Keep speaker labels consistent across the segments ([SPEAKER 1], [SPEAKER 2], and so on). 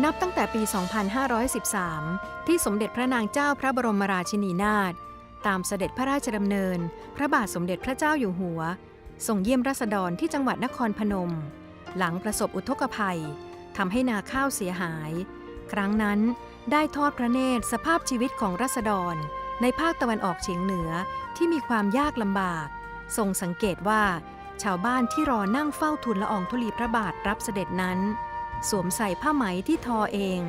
[SPEAKER 1] นับตั้งแต่ปี 2513 ที่สมเด็จพระนางเจ้าพระบรมราชินีนาถตามเสด็จพระราชดำเนิน พระบาทสมเด็จพระเจ้าอยู่หัวส่งเยี่ยมราษฎรที่จังหวัดนครพนม หลังประสบอุทกภัยทำให้นาข้าวเสียหาย ครั้งนั้นได้ทอดพระเนตรสภาพชีวิตของราษฎร ในภาคตะวันออกเฉียงเหนือที่มีความยากลำบาก ทรงสังเกตว่า ชาวบ้านที่รอนั่งเฝ้าทูลละอองธุลีพระบาทรับเสด็จนั้น สวมใส่ผ้าไหมที่ทอเอง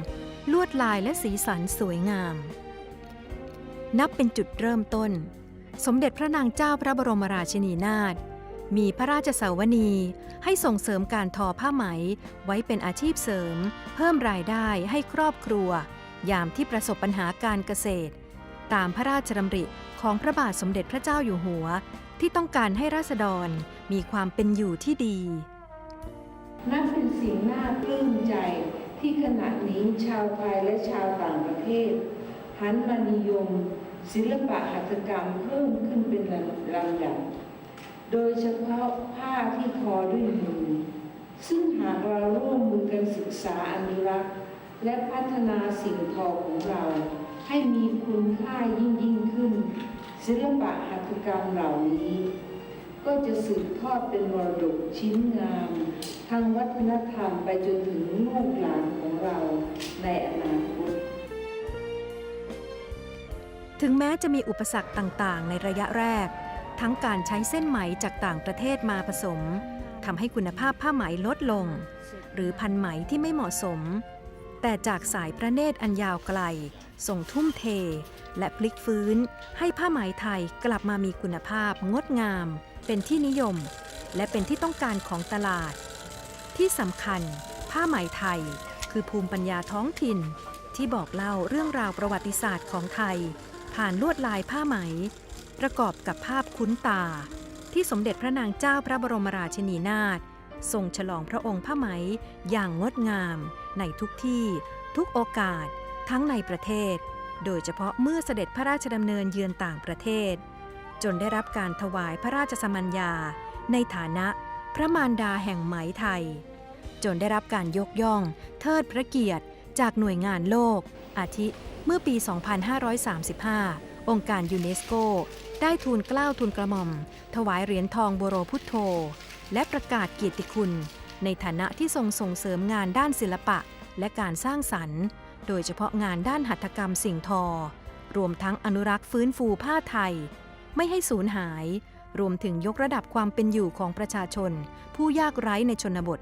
[SPEAKER 1] ลวดลายและสีสันสวยงาม นับเป็นจุดเริ่มต้น สมเด็จพระนางเจ้าพระบรมราชินีนาถมีพระราชสาวนีให้ส่งเสริมการทอผ้าไหมไว้เป็นอาชีพเสริม เพิ่มรายได้ให้ครอบครัว ยามที่ประสบปัญหาการเกษตร ตามพระราชดำริของพระบาทสมเด็จพระเจ้าอยู่หัว ที่ต้องการให้ราษฎรมีความเป็นอยู่ที่ดี
[SPEAKER 2] นับเป็นสิ่งน่าปลื้มใจที่ขณะนี้ชาวไทยและชาวต่างประเทศหันมานิยม ศิลปะหัตถกรรมเพิ่มขึ้นเป็นลำดับ โดยเฉพาะผ้าที่ทอด้วยมือ ซึ่งหากเราร่วมมือกันศึกษาอนุรักษ์และพัฒนาสิ่งทอของเรา ให้มีคุณค่ายิ่งยิ่งขึ้น ศิลปะหัตถกรรมเหล่านี้ ก็จะสืบทอดเป็นมรดกชิ้นงาม ทางวัฒนธรรมไปจนถึงลูกหลานของเราในอนาคต
[SPEAKER 1] ถึงแม้จะมีอุปสรรคต่างๆ ในระยะแรก ทั้งการใช้เส้นไหมจากต่างประเทศมาผสมทำให้คุณภาพผ้าไหมลดลง หรือพันไหมที่ไม่เหมาะสม แต่จากสายพระเนตรอันยาวไกลส่งทุ่มเท และพลิกฟื้น ให้ผ้าไหมไทยกลับมามีคุณภาพงดงาม เป็นที่นิยม และเป็นที่ต้องการของตลาด ที่สำคัญ ผ้าไหมไทยคือภูมิปัญญาท้องถิ่น ที่บอกเล่าเรื่องราวประวัติศาสตร์ของไทย ผ่านลวดลายผ้าไหม ประกอบกับภาพคุ้นตา ที่สมเด็จพระนางเจ้าพระบรมราชินีนาถ ทรงฉลองพระองค์ผ้าไหมอย่างงดงาม ในทุกที่ทุกโอกาส ทั้งในประเทศ โดยเฉพาะเมื่อเสด็จพระราชดำเนินเยือนต่างประเทศ จนได้รับการถวายพระราชสมัญญา ในฐานะพระมารดาแห่งไหมไทย จนได้รับการยกย่อง เทิดพระเกียรติ จากหน่วยงานโลก อาทิเมื่อปี 2535 องค์การยูเนสโก ได้ทูลเกล้าทูลกระหม่อม ถวายเหรียญทองโบโรพุทโธ และประกาศเกียรติคุณ ในฐานะที่ทรงส่งเสริมงานด้านศิลปะ และการสร้างสรรค์ โดยเฉพาะงานด้านหัตถกรรมสิ่งทอ รวมทั้งอนุรักษ์ฟื้นฟูผ้าไทย ไม่ให้สูญหาย รวมถึงยกระดับความเป็นอยู่ของประชาชน ผู้ยากไร้ในชนบท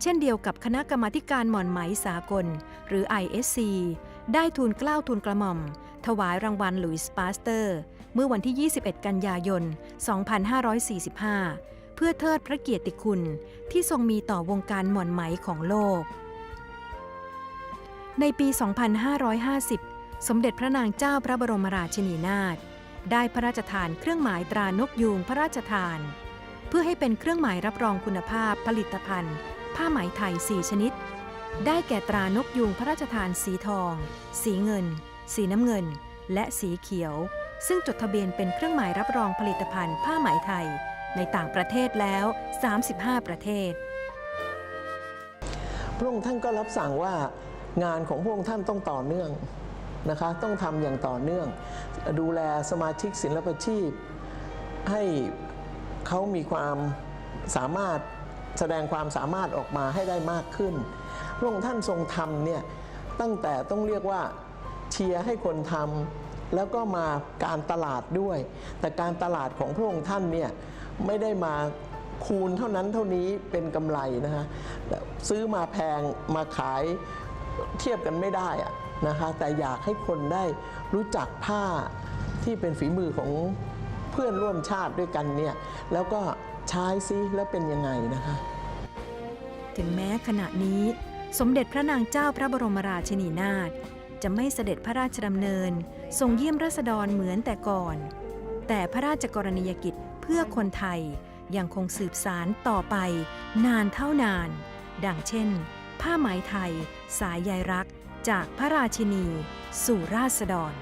[SPEAKER 1] เช่นเดียวกับคณะกรรมาการหมอนไหมสากล หรือ ISC ได้ทูลเกล้าทูลกระหม่อม ถวายรางวัลหลุยส์ปาสเตอร์ เมื่อวันที่ 21 กันยายน 2545 เพื่อเทิดพระเกียรติคุณที่ทรงมีต่อวงการหม่อนไหมของโลก ในปี 2550 สมเด็จพระนางเจ้าพระบรมราชินีนาถได้พระราชทานเครื่องหมายตรานกยูงพระราชทาน เพื่อให้เป็นเครื่องหมายรับรองคุณภาพผลิตภัณฑ์ ผ้าไหมไทย 4 ชนิด ได้แก่ตรานกยูงพระราชทานสีทอง สีเงิน สีน้ำเงิน และสีเขียว ซึ่งจดทะเบียนเป็นเครื่องหมายรับรองผลิตภัณฑ์ ผ้าไหมไทย ในต่างประเทศแล้ว 35 ประเทศ
[SPEAKER 3] พระองค์ท่านก็รับสั่งว่างานของพระองค์ท่านต้องต่อเนื่องนะคะต้องทำอย่างต่อเนื่อง ดูแลสมาชิกศิลปชีพ ให้เขามีความสามารถแสดงความสามารถออกมาให้ได้มากขึ้น พระองค์ท่านทรงทำเนี่ยตั้งแต่ต้องเรียกว่าเชียร์ให้คนทำแล้วก็มาการตลาดด้วย แต่การตลาดของพระองค์ท่านเนี่ย ไม่ได้มาคูณเท่านั้นเท่านี้เป็นกำไรนะคะซื้อมาแพงมาขายเทียบกันไม่ได้อะนะคะแต่อยากให้คนได้รู้จักผ้าที่เป็นฝีมือของเพื่อนร่วมชาติด้วยกันเนี่ยแล้วก็ใช้ซิแล้วเป็นยังไงนะคะ
[SPEAKER 1] ถึงแม้ขณะนี้ สมเด็จพระนางเจ้าพระบรมราชินีนาถจะไม่เสด็จพระราชดำเนินทรงเยี่ยมราษฎรเหมือนแต่ก่อน แต่พระราชกรณียกิจเพื่อคนไทยยังคงสืบสารต่อไป นานเท่านาน ดังเช่น ผ้าไหมไทย สายใยรัก จากพระราชินี สู่ราษฎร